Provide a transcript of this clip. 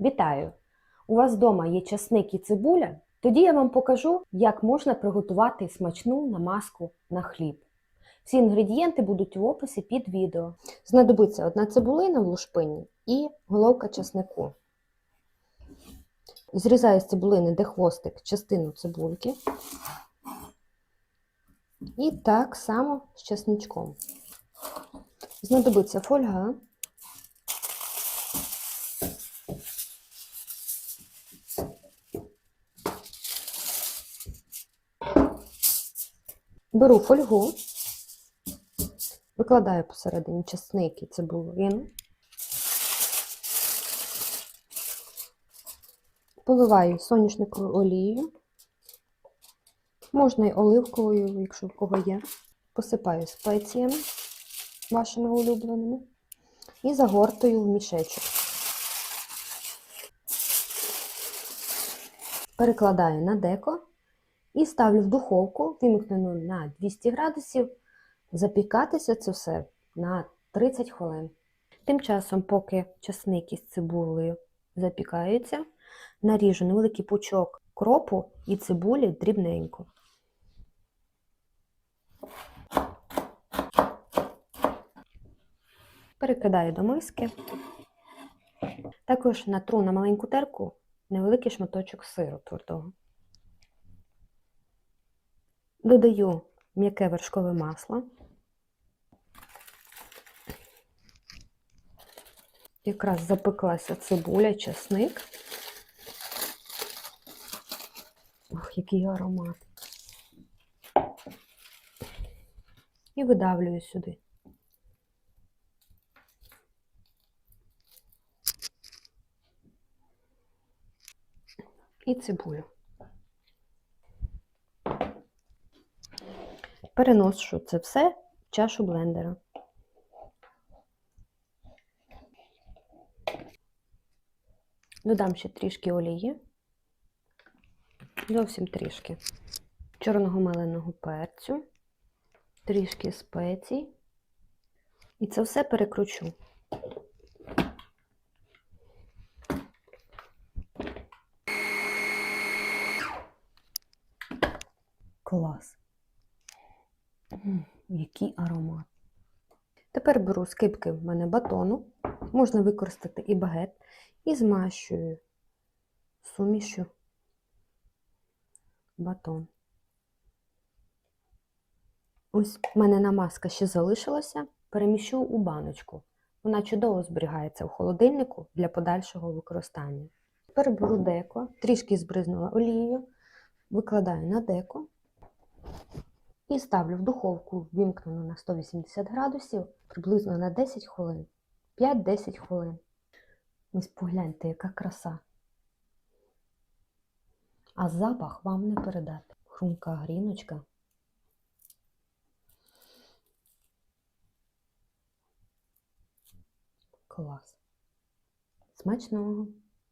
Вітаю! У вас вдома є часник і цибуля? Тоді я вам покажу, як можна приготувати смачну намазку на хліб. Всі інгредієнти будуть в описі під відео. Знадобиться одна цибулина в лушпині і головка часнику. Зрізаю з цибулини, де хвостик, частину цибульки. І так само з часничком. Знадобиться фольга. Беру фольгу, викладаю посередині часник і цибулину, поливаю соняшниковою олією, можна й оливковою, якщо в кого є. Посипаю спеціями вашими улюбленими і загортую в мішечок. Перекладаю на деко і ставлю в духовку, вимкнену на 200 градусів, запікатися це все на 30 хвилин. Тим часом, поки часник із цибулею запікаються, наріжу невеликий пучок кропу і цибулі дрібненько. Перекидаю до миски. Також натру на маленьку терку невеликий шматочок сиру твердого. Додаю м'яке вершкове масло. Якраз запеклася цибуля, часник. Ох, який аромат. І видавлюю сюди. І цибулю. Переношу це все в чашу блендера. Додам ще трішки олії, зовсім трішки чорного меленого перцю, трішки спецій. І це все перекручу. Клас. Який аромат. Тепер беру скибки в мене батону, можна використати і багет, і змащую сумішю батон. Ось в мене намазка ще залишилася, переміщу у баночку. Вона чудово зберігається у холодильнику для подальшого використання. Тепер беру деко, трішки збризнула олією, викладаю на деко. І ставлю в духовку, вімкнену на 180 градусів, приблизно на 10 хвилин. 5-10 хвилин. Ось погляньте, яка краса. А запах вам не передати. Хрумка гріночка. Клас. Смачного!